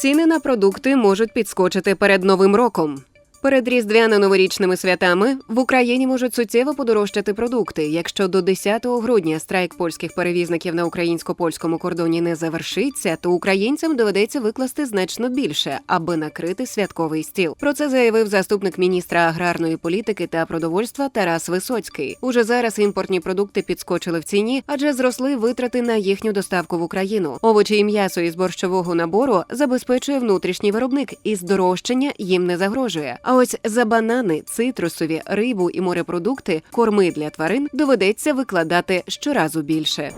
Ціни на продукти можуть підскочити перед новим роком. Перед різдвяно-новорічними святами в Україні можуть суттєво подорожчати продукти. Якщо до 10 грудня страйк польських перевізників на українсько-польському кордоні не завершиться, то українцям доведеться викласти значно більше, аби накрити святковий стіл. Про це заявив заступник міністра аграрної політики та продовольства Тарас Висоцький. Уже зараз імпортні продукти підскочили в ціні, адже зросли витрати на їхню доставку в Україну. Овочі і м'ясо із борщового набору забезпечує внутрішній виробник, і здорожчання їм не загрожує. А ось за банани, цитрусові, рибу і морепродукти, корми для тварин доведеться викладати щоразу більше.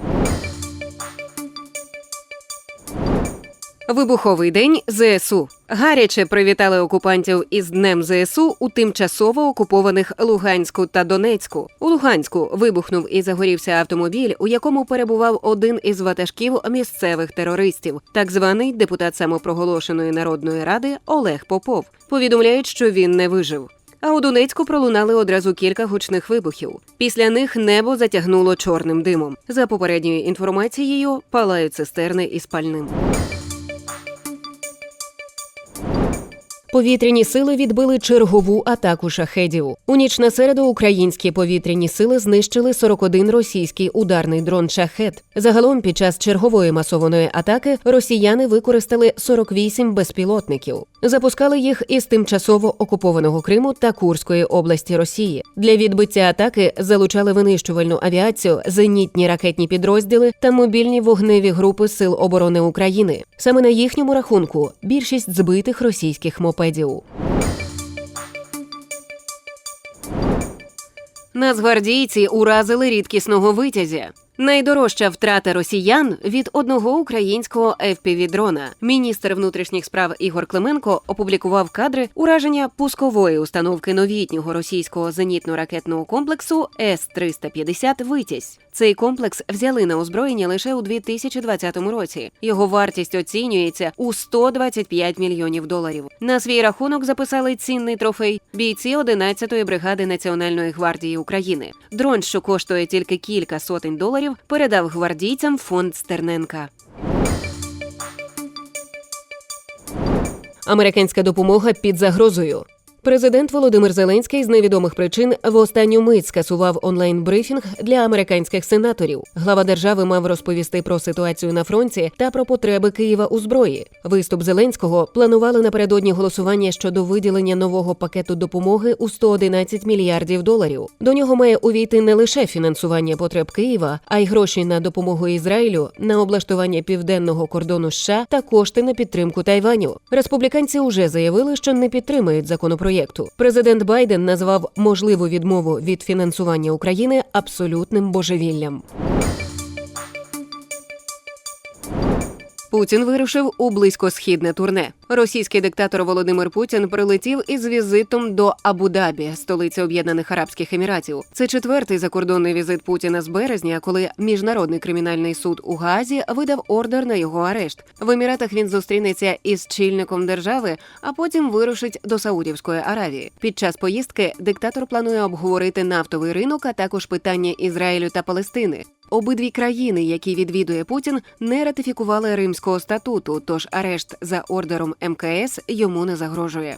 Вибуховий день ЗСУ. Гаряче привітали окупантів із Днем ЗСУ у тимчасово окупованих Луганську та Донецьку. У Луганську вибухнув і загорівся автомобіль, у якому перебував один із ватажків місцевих терористів, так званий депутат самопроголошеної народної ради Олег Попов. Повідомляють, що він не вижив. А у Донецьку пролунали одразу кілька гучних вибухів. Після них небо затягнуло чорним димом. За попередньою інформацією, палають цистерни із пальним. Повітряні сили відбили чергову атаку шахедів. У ніч на середу українські повітряні сили знищили 41 російський ударний дрон шахет. Загалом під час чергової масованої атаки росіяни використали 48 безпілотників. Запускали їх із тимчасово окупованого Криму та Курської області Росії. Для відбиття атаки залучали винищувальну авіацію, зенітні ракетні підрозділи та мобільні вогневі групи Сил оборони України. Саме на їхньому рахунку більшість збитих російських мопедів. Нацгвардійці уразили рідкісного витязя. Найдорожча втрата росіян від одного українського FPV-дрона. Міністр внутрішніх справ Ігор Клименко опублікував кадри ураження пускової установки новітнього російського зенітно-ракетного комплексу С-350 Витязь. Цей комплекс взяли на озброєння лише у 2020 році. Його вартість оцінюється у 125 мільйонів доларів. На свій рахунок записали цінний трофей бійці 11-ї бригади Національної гвардії України. Дрон, що коштує тільки кілька сотень доларів, передав гвардійцям фонд Стерненка. Американська допомога під загрозою. Президент Володимир Зеленський з невідомих причин в останню мить скасував онлайн-брифінг для американських сенаторів. Глава держави мав розповісти про ситуацію на фронті та про потреби Києва у зброї. Виступ Зеленського планували напередодні голосування щодо виділення нового пакету допомоги у 111 мільярдів доларів. До нього має увійти не лише фінансування потреб Києва, а й гроші на допомогу Ізраїлю, на облаштування південного кордону США та кошти на підтримку Тайваню. Республіканці вже заявили, що не підтримують законопроєкту. Президент Байден назвав можливу відмову від фінансування України абсолютним божевіллям. Путін вирушив у близькосхідне турне. Російський диктатор Володимир Путін прилетів із візитом до Абу-Дабі, столиці Об'єднаних Арабських Еміратів. Це четвертий закордонний візит Путіна з березня, коли міжнародний кримінальний суд у Гаазі видав ордер на його арешт. В Еміратах він зустрінеться із чільником держави, а потім вирушить до Саудівської Аравії. Під час поїздки диктатор планує обговорити нафтовий ринок, а також питання Ізраїлю та Палестини. Обидві країни, які відвідує Путін, не ратифікували Римського статуту, тож арешт за ордером МКС йому не загрожує.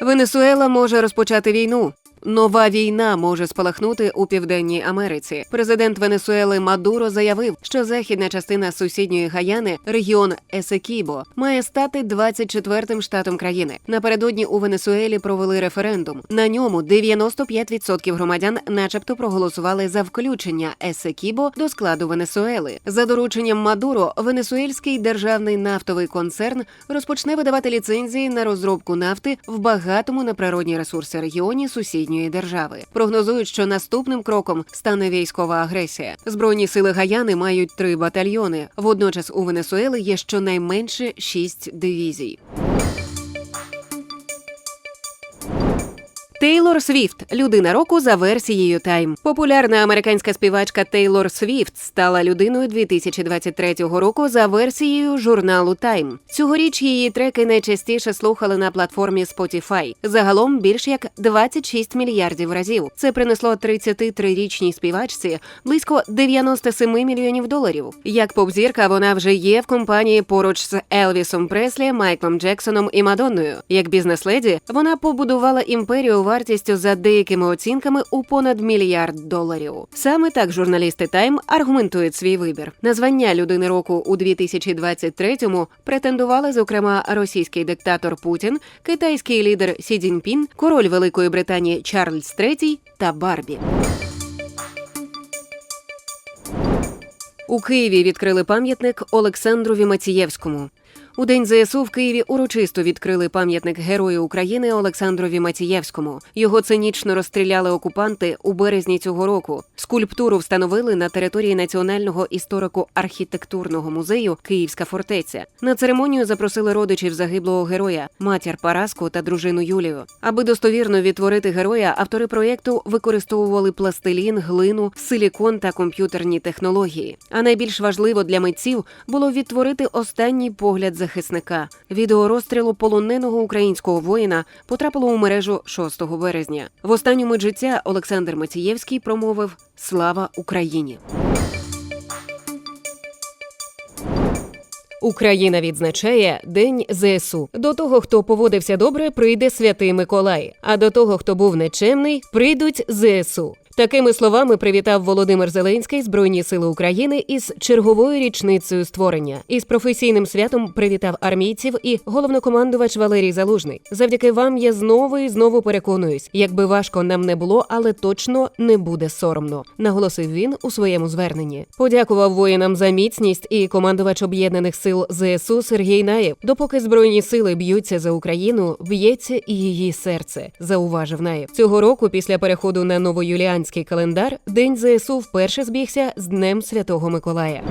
Венесуела може розпочати війну. Нова війна може спалахнути у південній Америці. Президент Венесуели Мадуро заявив, що західна частина сусідньої Гаяни, регіон Есекібо, має стати 24-м штатом країни. Напередодні у Венесуелі провели референдум. На ньому 95% громадян, начебто, проголосували за включення Есекібо до складу Венесуели. За дорученням Мадуро, венесуельський державний нафтовий концерн розпочне видавати ліцензії на розробку нафти в багатому на природні ресурси регіоні сусідньої держави. Прогнозують, що наступним кроком стане військова агресія. Збройні сили Гаяни мають три батальйони. Водночас у Венесуели є щонайменше шість дивізій. Тейлор Свіфт людина року за версією Time. Популярна американська співачка Тейлор Свіфт стала людиною 2023 року за версією журналу Time. Цьогоріч її треки найчастіше слухали на платформі Spotify. Загалом більш як 26 мільярдів разів. Це принесло 33-річній співачці близько 97 мільйонів доларів. Як поп-зірка, вона вже є в компанії поруч з Елвісом Преслі, Майклом Джексоном і Мадонною. Як бізнес-леді, вона побудувала імперію вартістю за деякими оцінками у понад мільярд доларів. Саме так журналісти Time аргументують свій вибір. На звання людини року у 2023-му претендували, зокрема, російський диктатор Путін, китайський лідер Сі Цзіньпін, король Великої Британії Чарльз III та Барбі. У Києві відкрили пам'ятник Олександрові Мацієвському. У день ЗСУ в Києві урочисто відкрили пам'ятник Герою України Олександрові Мацієвському. Його цинічно розстріляли окупанти у березні цього року. Скульптуру встановили на території Національного історико-архітектурного музею Київська фортеця. На церемонію запросили родичів загиблого героя, матір Параску та дружину Юлію. Аби достовірно відтворити героя, автори проєкту використовували пластилін, глину, силікон та комп'ютерні технології. А найбільш важливо для митців було відтворити останній погляд захисника. Відео розстрілу полоненого українського воїна потрапило у мережу 6 березня. В останню мить життя Олександр Мацієвський промовив Слава Україні. Україна відзначає День ЗСУ. До того, хто поводився добре, прийде святий Миколай. А до того, хто був нечемний, прийдуть ЗСУ. Такими словами привітав Володимир Зеленський Збройні сили України із черговою річницею створення. Із професійним святом привітав армійців і головнокомандувач Валерій Залужний. Завдяки вам я знову і знову переконуюсь, якби важко нам не було, але точно не буде соромно. Наголосив він у своєму зверненні. Подякував воїнам за міцність і командувач об'єднаних сил ЗСУ Сергій Наєв. Допоки збройні сили б'ються за Україну, б'ється і її серце. Зауважив Наєв. Цього року, після переходу на новоюліанський календар, День ЗСУ вперше збігся з Днем Святого Миколая.